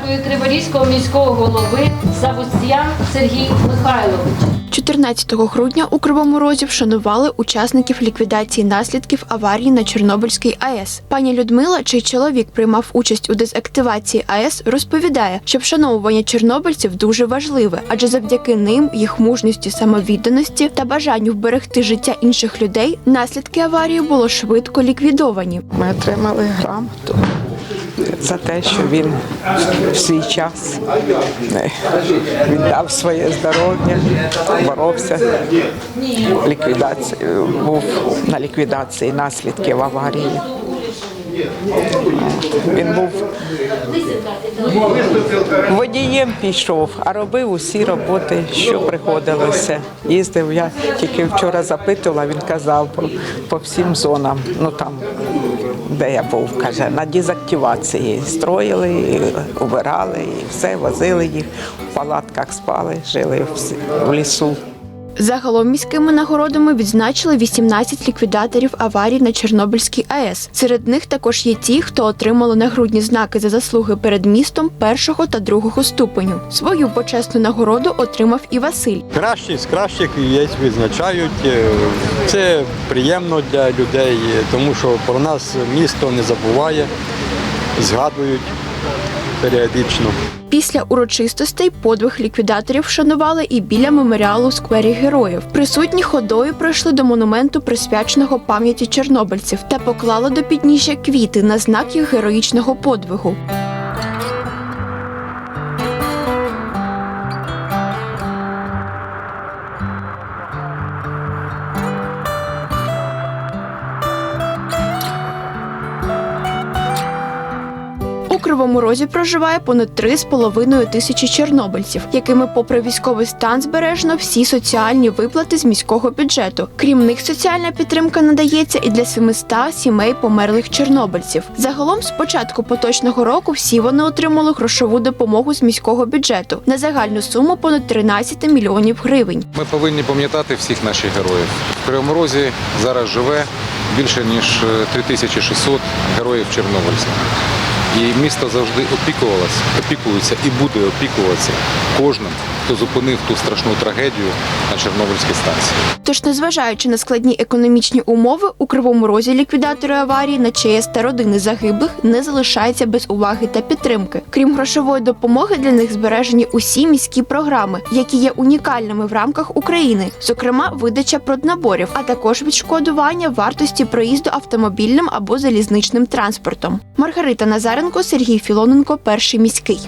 Дякую Криворізького міського голови Савостян Сергій Михайлович. 14 грудня у Кривому Розі вшанували учасників ліквідації наслідків аварії на Чорнобильській АЕС. Пані Людмила, чий чоловік приймав участь у дезактивації АЕС, розповідає, що вшановування чорнобильців дуже важливе, адже завдяки ним, їх мужності, самовідданості та бажанню вберегти життя інших людей, наслідки аварії було швидко ліквідовані. Ми отримали грамоту за те, що він в свій час е, віддав своє здоров'я, боровся. Ліквідації був на ліквідації наслідків аварії. Він був водієм пішов, а робив усі роботи, що приходилося. Їздив, я тільки вчора запитувала, він казав по, по всім зонам. Ну там, де я був, каже, на дезактивації строїли, і убирали і все, возили їх, в палатках спали, жили в лісу. Загалом міськими нагородами відзначили 18 ліквідаторів аварій на Чорнобильській АЕС. Серед них також є ті, хто отримали нагрудні знаки за заслуги перед містом першого та другого ступеню. Свою почесну нагороду отримав і Василь. Кращі з кращих є відзначають. Е, Це приємно для людей, тому що про нас місто не забуває, згадують періодично. Після урочистостей подвиг ліквідаторів вшанували і біля меморіалу в сквері героїв. Присутні ходою пройшли до монументу, присвяченого пам'яті чорнобильців, та поклали до підніжжя квіти на знак їх героїчного подвигу. Кривому Розі проживає понад 3,5 тисячі чорнобильців, якими, попри військовий стан, збережено всі соціальні виплати з міського бюджету. Крім них, соціальна підтримка надається і для 700 сімей померлих чорнобильців. Загалом, з початку поточного року, всі вони отримали грошову допомогу з міського бюджету на загальну суму понад 13 мільйонів гривень. Ми повинні пам'ятати всіх наших героїв. В Кривому Розі зараз живе більше ніж е, 3600 героїв чорнобильців. І місто завжди опікувалося, опікується і буде опікуватися кожним, хто зупинив ту страшну трагедію на Чорнобильській станції. Тож, незважаючи на складні економічні умови, у кривому розі ліквідатори аварії на ЧАЕС та родини загиблих не залишаються без уваги та підтримки. Крім грошової допомоги, для них збережені усі міські програми, які є унікальними в рамках України, зокрема видача проднаборів, а також відшкодування вартості проїзду автомобільним або залізничним транспортом. Маргарита Назаренко, Сергій Філоненко, перший міський.